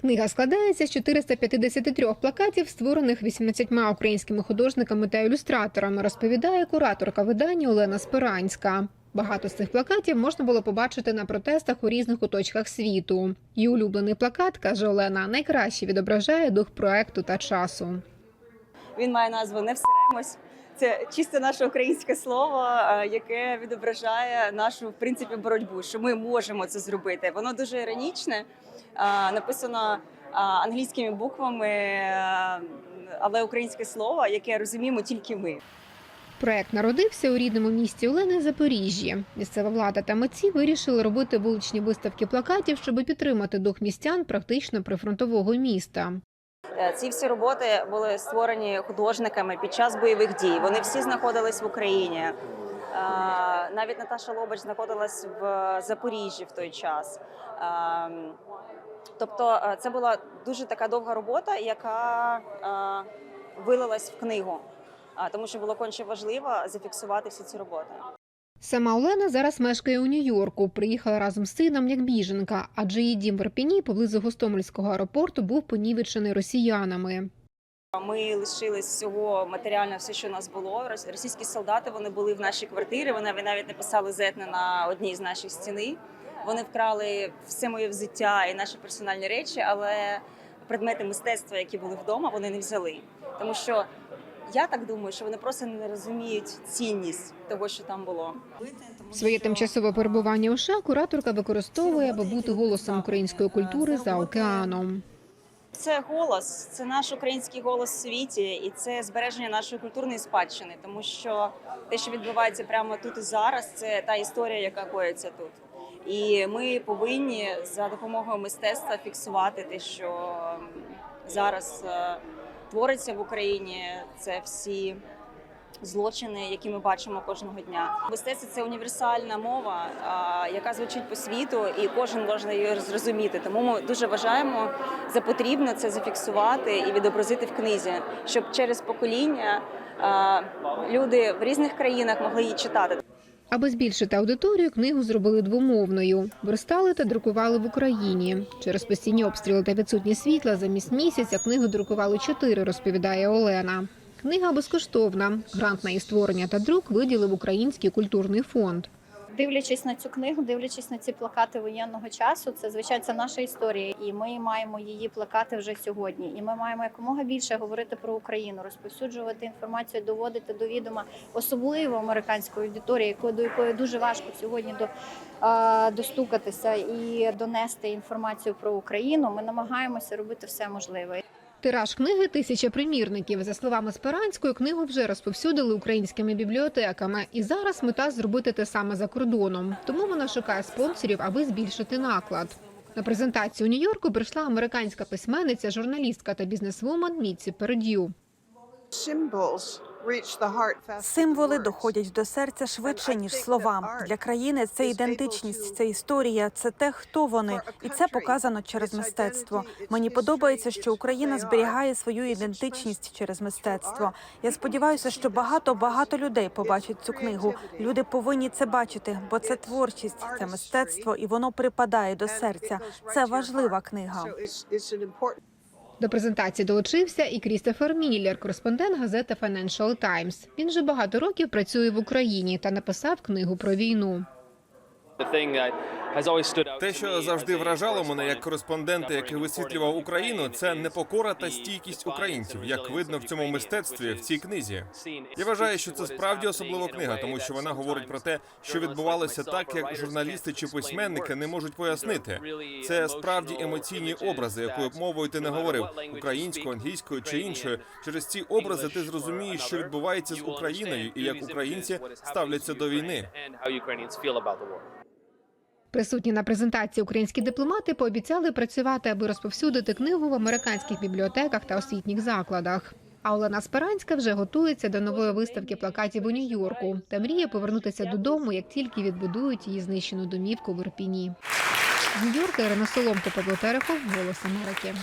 Книга складається з 453 плакатів, створених 18 українськими художниками та ілюстраторами, розповідає кураторка видання Олена Спиранська. Багато з цих плакатів можна було побачити на протестах у різних куточках світу. Її улюблений плакат, каже Олена, найкраще відображає дух проекту та часу. Він має назву Не всеремось. Це чисто наше українське слово, е, яке відображає нашу в принципі боротьбу, що ми можемо це зробити. Воно дуже іронічне, е, написано е, англійськими буквами, але українське слово, яке розуміємо тільки ми. Проект народився у рідному місті Олени Запоріжжі. Місцева влада та митці вирішили робити вуличні виставки плакатів, щоб підтримати дух містян практично прифронтового міста. Е, Ці всі роботи були створені художниками під час бойових дій. Вони всі знаходились в Україні. Е, Навіть Наташа Лобач знаходилась в Запоріжжі в той час. Е, Тобто, е, це була дуже така довга робота, яка вилилась в книгу, тому що було конче важливо зафіксувати всі ці роботи. Сама Олена зараз мешкає у Нью-Йорку. Приїхала разом з сином як біженка, адже її дім в Ірпені поблизу Гостомельського аеропорту був понівечений росіянами. Ми лишились всього матеріально, все, що у нас було. Рос- Російські солдати вони були в нашій квартирі. Вони навіть написали зетне на одній з наших стіни. Вони вкрали все моє взуття і наші персональні речі, але предмети мистецтва, які були вдома, вони не взяли. Тому що я так думаю, що вони просто не розуміють цінність того, що там було. Своє тимчасове перебування у США кураторка використовує, аби бути голосом української культури за океаном. Це голос, це наш український голос в світі, і це збереження нашої культурної спадщини, тому що те, що відбувається прямо тут і зараз, це та історія, яка коїться тут. І ми повинні за допомогою мистецтва фіксувати те, що зараз е, твориться в Україні. Це всі злочини, які ми бачимо кожного дня. Мистецтво це універсальна мова, яка звучить по світу, і кожен може її зрозуміти. Тому ми дуже вважаємо за потрібно це зафіксувати і відобразити в книзі, щоб через покоління люди в різних країнах могли її читати. Аби збільшити аудиторію, книгу зробили двомовною. Верстали та друкували в Україні. Через постійні обстріли та відсутність світла замість місяця книгу друкували чотири, розповідає Олена. Книга безкоштовна. Грант на її створення та друк виділив Український культурний фонд. Дивлячись на цю книгу, дивлячись на ці плакати воєнного часу, це звичайно це наша історія, і ми маємо її плакати вже сьогодні. І ми маємо якомога більше говорити про Україну, розповсюджувати інформацію, доводити до відома, особливо американської аудиторії, до якої дуже важко сьогодні до достукатися і донести інформацію про Україну. Ми намагаємося робити все можливе. Тираж книги тисяча примірників. За словами Спиранської, книгу вже розповсюдили українськими бібліотеками. І зараз мета зробити те саме за кордоном. Тому вона шукає спонсорів, аби збільшити наклад. На презентацію у Нью-Йорку прийшла американська письменниця, журналістка та бізнесвумен Міці Перед'ю. Symbols Символи доходять до серця швидше ніж слова. Для країни це ідентичність, це історія, це те, хто вони, і це показано через мистецтво. Мені подобається, що Україна зберігає свою ідентичність через мистецтво. Я сподіваюся, що багато багато людей побачать цю книгу. Люди повинні це бачити, бо це творчість, це мистецтво, і воно припадає до серця. Це важлива книга. До презентації долучився і Крістофер Міллер, кореспондент газети Financial Times. Він вже багато років працює в Україні та написав книгу про війну. Те, що завжди вражало мене як кореспондента, який висвітлював Україну, це непокора та стійкість українців, як видно в цьому мистецтві в цій книзі. Я вважаю, що це справді особлива книга, тому що вона говорить про те, що відбувалося так, як журналісти чи письменники не можуть пояснити. Це справді емоційні образи, якою б мовою ти не говорив українською, англійською чи іншою. Через ці образи ти зрозумієш, що відбувається з Україною, і як українці ставляться до війни. Присутні на презентації українські дипломати пообіцяли працювати, аби розповсюдити книгу в американських бібліотеках та освітніх закладах. А Олена Спиранська вже готується до нової виставки плакатів у Нью-Йорку та мріє повернутися додому, як тільки відбудують її знищену домівку в Ірпіні. З Нью-Йорка Ірина Соломко, Павло Терехов, Голос Америки.